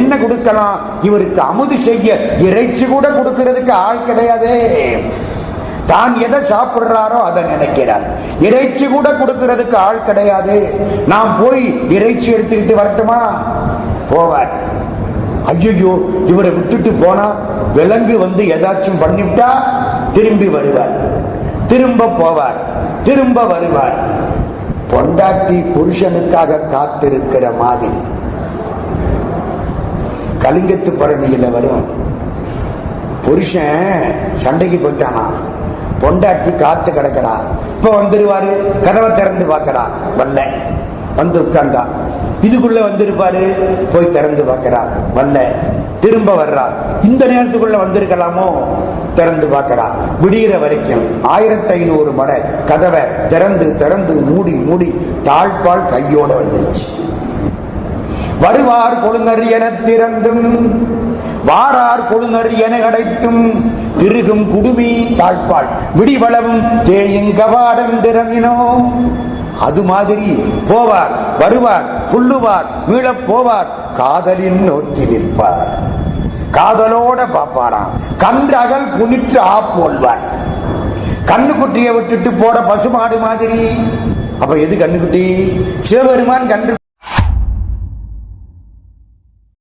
என்ன கொடுக்கலாம்? இவருக்கு அமுது செய்ய இறைச்சி கூட கொடுக்கிறதுக்கு ஆள் கிடையாதே. தான் எதை சாப்பிடுறாரோ அதை நினைக்கிறார். இறைச்சி கூட கொடுக்கிறதுக்கு ஆள் கிடையாது. நான் போய் இறைச்சி எடுத்துக்கிட்டு வரட்டுமா? போவார். ஐயோ இவரை விட்டுட்டு போனா விலங்கு வந்து ஏதாச்சும் பண்ணிவிட்டா திரும்பி வருவார். திரும்ப போவார். திரும்ப வருவார். பொண்டாட்டி புருஷனுக்காக காத்திருக்கிற மாதிரி. கலிங்கத்து பரணியில் வரும். புருஷன் சண்டைக்கு போயிட்டானா? பொண்டாட்டி காத்து கிடக்கிறா. இப்ப வந்துருவாரு கதவை திறந்து பார்க்கறா. வல்ல வந்து உட்கார்ந்தா. இதுக்குள்ள வந்திருப்பாரு போய் திறந்து பார்க்கறா. வல்ல திரும்ப வர்றா. இந்த நேரத்துக்குள்ள வந்திருக்கலாமோ? திறந்து பார்க்கறா. விடிகிற வரைக்கும் ஆயிரத்தி ஐநூறு முறை கதவை திறந்து திறந்து மூடி மூடி தாழ்பால் கையோட வந்துருச்சு. வருவார் கொழுநர் என திறந்தும் வாரார் கொழுநர் என அடைத்தும் திருகும் குடுமி தாழ்பால் விடிவளவும் தேயும் கவாடம் திறமினோ. அது மாதிரி போவார் வருவார் புல்லுவார் மீளப் போவார் காதலின் நோக்கி நிற்பார். காதலோட பார்ப்பாராம் கன்று அகல் புனிற்று ஆப்போல்வார் கண்ணுக்குட்டியை விட்டுட்டு போற பசுமாடு மாதிரி. அப்ப எது கண்ணுக்குட்டி? சிவபெருமான் கன்று